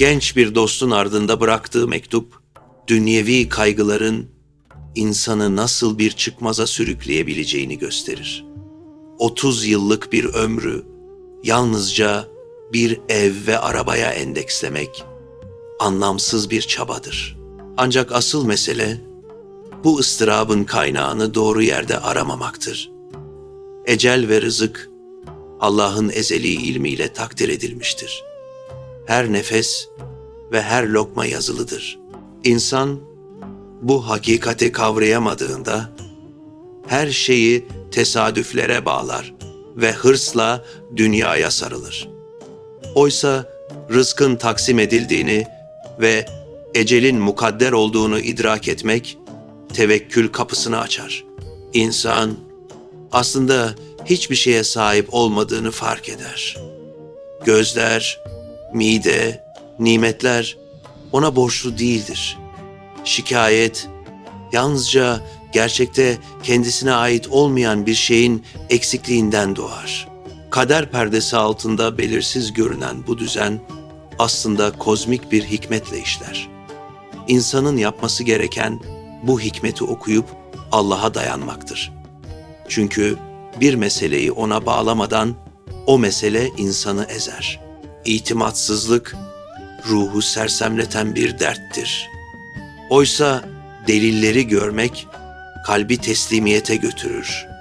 Genç bir dostun ardında bıraktığı mektup, dünyevi kaygıların insanı nasıl bir çıkmaza sürükleyebileceğini gösterir. 30 yıllık bir ömrü yalnızca bir ev ve arabaya endekslemek anlamsız bir çabadır. Ancak asıl mesele bu ıstırabın kaynağını doğru yerde aramamaktır. Ecel ve rızık Allah'ın ezeli ilmiyle takdir edilmiştir. Her nefes ve her lokma yazılıdır. İnsan bu hakikati kavrayamadığında her şeyi tesadüflere bağlar ve hırsla dünyaya sarılır. Oysa rızkın taksim edildiğini ve ecelin mukadder olduğunu idrak etmek tevekkül kapısını açar. İnsan aslında hiçbir şeye sahip olmadığını fark eder. Gözler, mide, nimetler ona borçlu değildir. Şikayet yalnızca gerçekte kendisine ait olmayan bir şeyin eksikliğinden doğar. Kader perdesi altında belirsiz görünen bu düzen aslında kozmik bir hikmetle işler. İnsanın yapması gereken bu hikmeti okuyup Allah'a dayanmaktır. Çünkü bir meseleyi ona bağlamadan o mesele insanı ezer. İtimatsızlık ruhu sersemleten bir derttir. Oysa delilleri görmek kalbi teslimiyete götürür.